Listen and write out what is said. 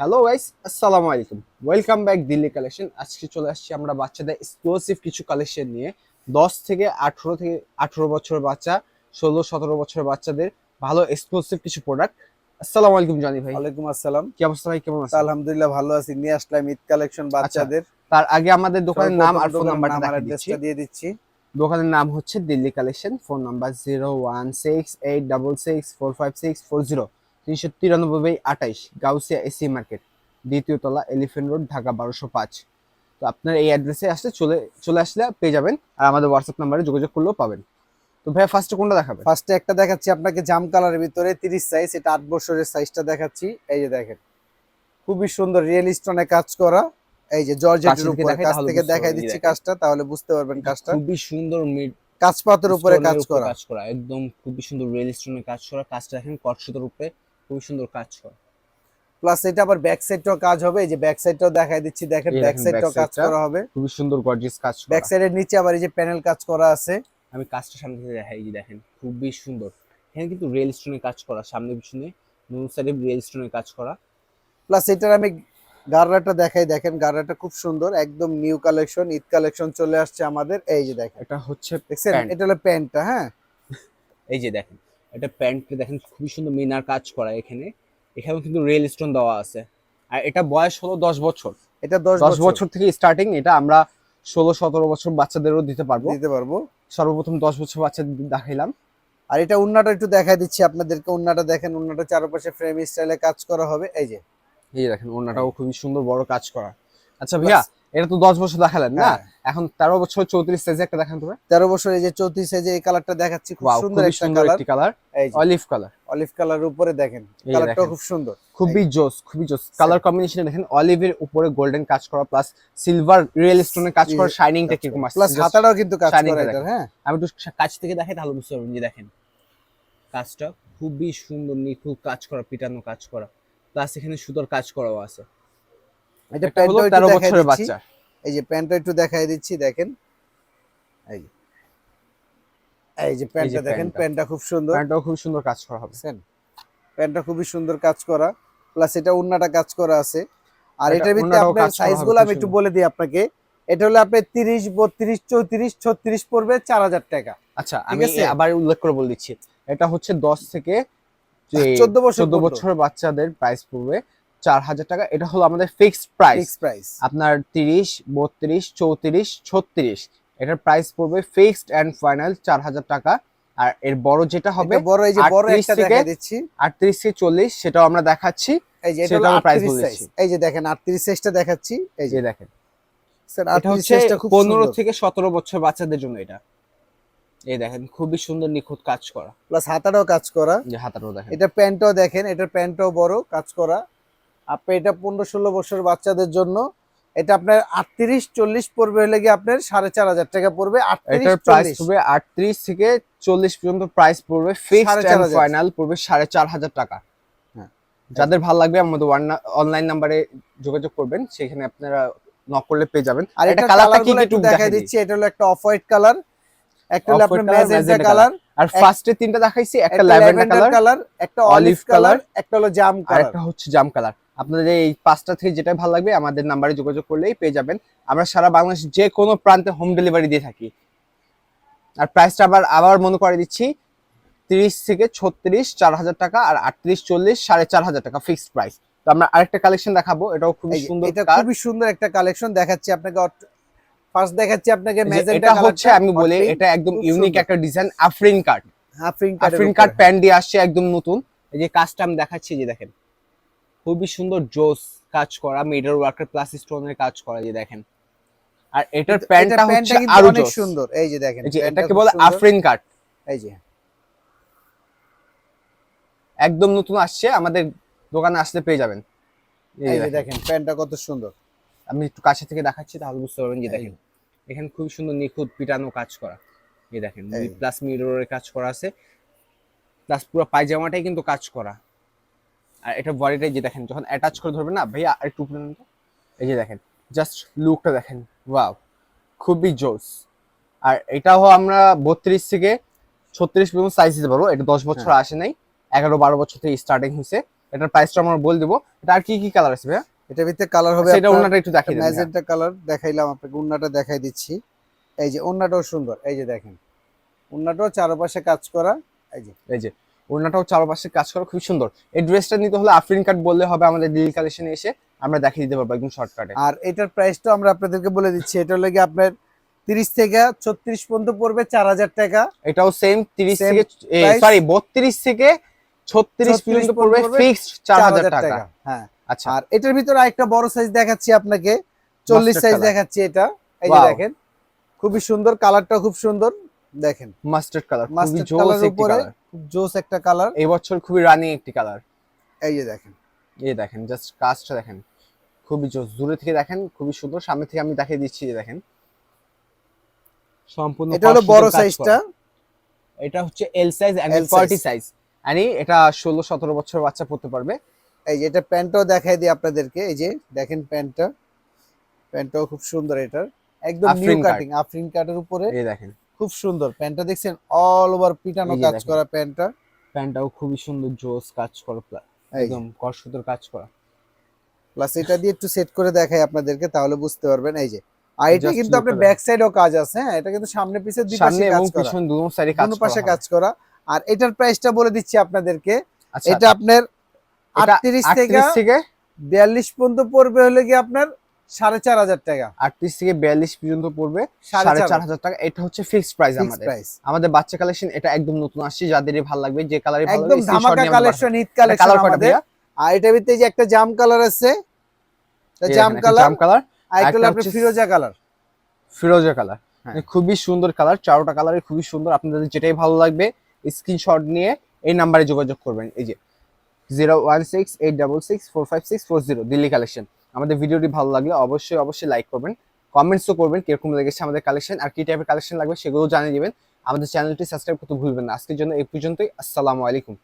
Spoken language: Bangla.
হ্যালো গাইস আসসালামু আলাইকুম ওয়েলকাম ব্যাক দিল্লি কালেকশন আজকে চলে আসছি আমরা বাচ্চাদের এক্সক্লুসিভ কিছু কালেকশন নিয়ে। দশ থেকে আঠেরো থেকে আঠেরো বছর বাচ্চা ষোলো সতেরো বছরের বাচ্চাদের ভালো এক্সক্লুসিভ কিছু প্রোডাক্ট আসসালামু আলাইকুম জানি ভাই। ওয়ালাইকুম আসসালাম। কি অবস্থা ভাই কেমন আছেন? আলহামদুলিল্লাহ ভালো আছি। নিয়ে আসলাম ঈদ কালেকশন বাচ্চাদের। তার আগে আমাদের দোকানের নাম আর ফোন নাম্বারটা দিয়ে দিচ্ছি। দোকানের নাম হচ্ছে Delhi collection phone number zero one six eight double six four five six four zero তিনশো তিরানব্বই আঠাইশ গাউসিয়া এসি মার্কেট দ্বিতীয় তলা এলিফেন্ট রোড ঢাকা বারোশো পাঁচ। তো আপনার এই অ্যাড্রেসে আসলে চলে চলে আসলে পেয়ে যাবেন আর আমাদের হোয়াটসঅ্যাপ নাম্বারে যোগাযোগ করলেও পাবেন। তো ভাইয়া ফার্স্টে কোনটা দেখাবেন? ফার্স্টে একটা দেখাচ্ছি আপনাকে জাম কালারের ভিতরে 30 সাইজ এটা 8 বছরের সাইজটা দেখাচ্ছি। এই যে দেখেন খুবই সুন্দর রিয়েল স্টোনে কাজ করা। এই যে জর্জেটের উপরে কাছ থেকে দেখাই দিচ্ছি কাজটা তাহলে বুঝতে পারবেন কাজটা। খুবই সুন্দর মিড কাজ উপরে কাজ করা। কাজ করা একদম খুবই সুন্দর রিয়েল স্টোনে কাজ করা। কাজটা দেখেন কটসুতোর উপরে খুবই সুন্দর কাজ করা। প্লাস এটা আবার ব্যাক সাইডটাও কাজ হবে এই যে ব্যাক সাইডটাও দেখাই দিচ্ছি দেখেন ব্যাক সাইডটাও কাজ করা হবে। খুবই সুন্দর গর্জিয়াস কাজ করা। ব্যাক সাইডের নিচে আবার এই যে প্যানেল কাজ করা আছে। আমি কাজটা সামনে থেকে দেখাই যে দেখেন খুবই সুন্দর। এখানে কিন্তু রিয়েল স্টোনের কাজ করা সামনে পিছনে দুই সাইডে রিয়েল স্টোনের কাজ করা। প্লাস এটার আমি গাররাটা দেখাই দেখেন গাররাটা খুব সুন্দর একদম নিউ কালেকশন ঈদ কালেকশন চলে আসছে আমাদের এই যে দেখেন। এটা হচ্ছে দেখছেন? এটা হলো প্যান্টটা হ্যাঁ? এই যে দেখেন এটা প্যান্টে দেখেন খুবই সুন্দর মিনার কাজ করা এখানে। এখানেও কিন্তু রিয়েল স্টোন দেওয়া আছে। আর এটা বয়স হলো দশ বছর। এটা দশ বছর। থেকে স্টার্টিং এটা আমরা ষোলো সতেরো বছর বাচ্চাদেরও দিতে পারব। দিতে পারব। সর্বপ্রথম দশ বছর বাচ্চাদের দেখাইলাম। আর এটা উন্নাটা একটু দেখাই দিচ্ছি আপনাদেরকে। উন্নাটা দেখেন উন্নাটা চারপাশে ফ্রেম স্টাইলে কাজ করা হবে। এই যে। এই দেখেন ওনাটাও খুবই সুন্দর বড় কাজ করা। আচ্ছা ভাইয়া এটা তো দশ বছর দেখালেন না? হ্যাঁ। এখন তেরো বছর চৌত্রিশ সাইজে একটা দেখান তুমি তেরো বছর এই যে চৌত্রিশ সাইজে এই কালারটা দেখাচ্ছি খুব সুন্দর একটা colour colour olive colour olive কালারের উপরে দেখেন কালারটা খুব সুন্দর। খুবই জোস খুবই জোস। কালার কম্বিনেশন দেখেন অলিভের উপরে গোল্ডেন কাজ করা প্লাস সিলভার রিয়েল স্টোনের কাজ করা শাইনিংটা কীরকম আসছে প্লাস হাতাটাও কিন্তু কাজ করা টা এটার দেখেন। হ্যাঁ। আমি একটু কাছ থেকে দেখাই তাহলে বুঝতে পারবেন যে দেখেন। কাজটা খুবই সুন্দর নিখুঁত কাজ করা পিটানো কাজ করা প্লাস এখানে সুতোর কাজ করাও আছে। এটা এটা হলো প্যান্টটা তেরো একটু দেখাই বছরের বাচ্চা। এই যে প্যান্টটা একটু দেখাই দিচ্ছি দেখেন। এই যে এই যে প্যান্টটা দেখেন প্যান্টটা। প্যান্টটা খুব সুন্দর। প্যান্টটাও খুব সুন্দর কাজ করা হবে। প্যান্টটা খুবই সুন্দর কাজ করা। প্লাস এটা উন্নাটা কাজ করা আছে। আর এটা এটার ভিতরে আপনার সাইজগুলো আমি একটু বলে দিই আপনাকে। এটা হলো আপনি তিরিশ বত্রিশ চৌত্রিশ ছত্রিশ পড়বে চার হাজার টাকা। আচ্ছা আমি আবার উল্লেখ করে বলে দিচ্ছি। এটা হচ্ছে দশ থেকে চোদ্দ বছর চোদ্দ বছরের বাচ্চাদের প্রাইস পড়বে। চার হাজার টাকা এটা হলো আমাদের ফিক্সড প্রাইস প্রাইস আপনার তিরিশ বত্রিশ চৌত্রিশ ছত্রিশ। এটার প্রাইস পড়বে ফিক্সড অ্যান্ড ফাইনাল চার হাজার টাকা। আর এর বড় যেটা হবে বড় এই যে বড় একটা দেখাই দিচ্ছি। আটত্রিশ থেকে চল্লিশ সেটাও আমরা দেখাচ্ছি। এই যে এটা সেটা হলো আমি price 38 বলে সাইজ দিচ্ছি। এই যে দেখেন 38 সাইজটা দেখাচ্ছি। এই যে দেখেন। স্যার 38 সাইজটা খুব পনেরো সুন্দর। থেকে সতেরো বছর বাচ্চাদের জন্য এটা। এই দেখেন খুবই সুন্দর নিখুঁত কাজ করা। প্লাস হাতাটাও কাজ করা। যে হাতাটাও দেখেন। এটা প্যান্টটাও দেখেন এটার প্যান্টটাও বড় কাজ করা। আপনি এটা পনেরো ষোলো বছর বাচ্চাদের জন্য এটা আপনার আটত্রিশ চল্লিশ পড়বে হলে গিয়ে আপনার সাড়ে চার হাজার টাকা পড়বে। এটার প্রাইস পড়বে আটত্রিশ থেকে চল্লিশ পর্যন্ত প্রাইস পড়বে। ফিক্সড। ফাইনাল পড়বে সাড়ে চার হাজার টাকা। হ্যাঁ। যাদের ভালো লাগবে আমাদের অনলাইন নাম্বারে যোগাযোগ করবেন সেখানে আপনারা নক করলে পেয়ে যাবেন। আর এটা কালারটা কি একটু দেখাই দিচ্ছি এটা হলো একটা অফ হোয়াইট কালার একটা হলো আপনার ম্যাজেন্টা কালার আর ফার্স্টে তিনটা দেখাইছি একটা ল্যাভেন্ডার কালার একটা অলিভ কালার একটা হলো জাম আর কালার একটা হচ্ছে জাম কালার আপনাদের এই পাঁচটা থেকে যেটা ভালো লাগবে আমাদের নাম্বারে যোগাযোগ করলেই পেয়ে যাবেন। আমরা সারা বাংলাদেশ যে কোনো প্রান্তে হোম ডেলিভারি দিয়ে থাকি। আর প্রাইসটা আবার আবার মনে করে দিচ্ছি তিরিশ থেকে ছত্রিশ চার হাজার টাকা আর আটত্রিশ চল্লিশ সাড়ে চার হাজার টাকা ফিক্সড প্রাইস তো আমরা আরেকটা কালেকশন দেখাবো এটাও খুবই সুন্দর এটা। খুবই সুন্দর একটা কালেকশন দেখাচ্ছি আপনাকে ফার্স্ট দেখাচ্ছি আপনাকে এটা হচ্ছে আমি বলি এটা একদম ইউনিক একটা design Afreen cut Afreen Afreen cut pant দিয়ে আসছে একদম নতুন। এই যে কাজটা আমি দেখাচ্ছি যে দেখেন। খুবই সুন্দর জোস কাজ করা মিডল ওয়ার্কার প্লাস স্টোনের কাজ করা যে দেখেন। আর এটার প্যান্টটা হচ্ছে আরও অনেক সুন্দর এই যে দেখেন এটাকে বলে। আফরিন কাট এই যে। একদম নতুন আসছে আমাদের দোকানে আসলে পেয়ে যাবেন। এই যে দেখেন। প্যান্টটা কত সুন্দর। আমি একটু কাছে থেকে দেখাচ্ছি তাহলে বুঝতে পারবেন যে দেখেন এখানে খুব সুন্দর নিখুঁত পিটানো কাজ করা। এই দেখেন। প্লাস মিররের কাজ করা আছে। প্লাস পুরো পায়জামাটাই কিন্তু কাজ করা। আর এটা বডিটাই যে দেখেন যখন অ্যাটাচ করে ধরবেন না ভাইয়া আর একটু এই যে দেখেন জাস্ট লুকটা দেখেন ওয়াও খুবই জোস। আর এটাও আমরা বত্রিশ থেকে ছত্রিশ পর্যন্ত সাইজ দিতে পারব এটা দশ বছর হ্যাঁ। আসে নাই এগারো বারো বছর থেকে স্টার্টিং হয়েছে। এটার প্রাইসটা আমরা বলে দেবো। এটা আর কি কি কালার আছে ভাইয়া? এটার ভিতরে কালার হবে এটা ওনাটা একটু ভাইয়া। ম্যাজেন্টা কালার দেখাইলাম আপনাকে উন্নাটা দেখাই দিচ্ছি। এই যে উন্নাটাও সুন্দর এই যে দেখেন উন্নাটাও চারপাশে কাজ করা এই যে। এই যে ওড়নাটাও চারপাশে কাজ করা খুব সুন্দর। এই ড্রেসটা নিতে হলে আফরিন কাট বললে হবে আমাদের ডিল কালেকশনে এসে আমরা দেখিয়ে দিতে পারব একদম শর্টকাটে আর এটার প্রাইসটা আমরা আপনাদেরকে বলে দিচ্ছি এটা লাগে আপনার তিরিশ থেকে ছত্রিশ পর্যন্ত পড়বে চার হাজার টাকা। এটাও সেম 30 থেকে। সরি 32 থেকে 36 36 পর্যন্ত পড়বে ফিক্সড 4000 টাকা। হ্যাঁ। আচ্ছা। আর এটার ভিতরে আরেকটা বড় সাইজ দেখাচ্ছি আপনাকে চল্লিশ Mustard সাইজ দেখাচ্ছি এটা এই যে দেখেন খুবই সুন্দর কালারটা খুব সুন্দর। দেখেন। মাস্টার্ড কালার খুবই জোস একটি কালার জোস একটা কালার এই বছর খুবই রানিং একটি কালার এই যে দেখেন। এই দেখেন জাস্ট কাজটা দেখেন। খুবই জোস। দূরে থেকে দেখেন খুবই সুন্দর। সামনে থেকে আমি দেখিয়ে দিচ্ছি যে দেখেন। সম্পূর্ণ এটা হলো বড় সাইজটা এটা হচ্ছে L size and size। 40 size মানে এটা 16 17 বছর বাচ্চা পড়তে পারবে। এই যে এটা প্যান্টটাও দেখাই দিই আপনাদেরকে। এই যে দেখেন প্যান্টটা। প্যান্টটাও খুব সুন্দর এটার। একদম নিউ। কাটিং আফরিন কাটের উপরে। এই দেখেন। খুব সুন্দর। প্যান্টটা দেখছেন অল ওভার পিটানো কাজ করা প্যান্টটা। প্যান্টটাও খুবই সুন্দর জোস কাজ করা একদম কষ্টতর কাজ করা। প্লাস এটা দিয়ে একটু সেট করে দেখাই আপনাদেরকে তাহলে বুঝতে পারবেন। এই যে আর এটা কিন্তু আপনার ব্যাক সাইডেও কাজ আছে হ্যাঁ? এটা কিন্তু সামনে পিছে দুই পাশে সামনে এবং কাজ করা। পিছন দুনো সাইডে কাজ করা পাশে কাজ করা। আর এটার প্রাইসটা বলে দিচ্ছি আপনাদেরকে। আচ্ছা। এটা আপনার থেকে 38 থেকে বিয়াল্লিশ পর্যন্ত পড়বে হলে কি আপনার সাড়ে চার হাজার টাকা। 38 থেকে 42 পর্যন্ত পড়বে সাড়ে চার হাজার। টাকা। এটা হচ্ছে ফিক্সড প্রাইস আমাদের। আমাদের বাচ্চা কালেকশন এটা একদম নতুন আসছে যাদেরই ভালো লাগবে যে কালারই ভালো একদম ধামাকা কালেকশন ঈদ কালেকশন আমাদের। আর এটার ভিতরে যে একটা জাম কালার আছে জাম কালার জাম কালার আর একটা হলো ফিরোজা কালার ফিরোজা কালার হ্যাঁ। খুবই সুন্দর কালার চারোটা কালারই খুবই সুন্দর। আপনাদের যেটাই ভালো লাগবে স্ক্রিনশট নিয়ে এই নাম্বারে যোগাযোগ করবেন। এই যে zero one six eight double six four five six four zero Delhi collection আমাদের ভিডিওটি ভালো লাগলে অবশ্যই অবশ্যই লাইক করবেন কমেন্টসও করবেন, কীরকম লেগেছে আমাদের কালেকশন আর কি টাইপের কালেকশন লাগবে সেগুলো জানিয়ে দেবেন। আমাদের চ্যানেলটি সাবস্ক্রাইব করতে ভুলবেন না। আজকের জন্য এই পর্যন্তই। আসসালামু আলাইকুম।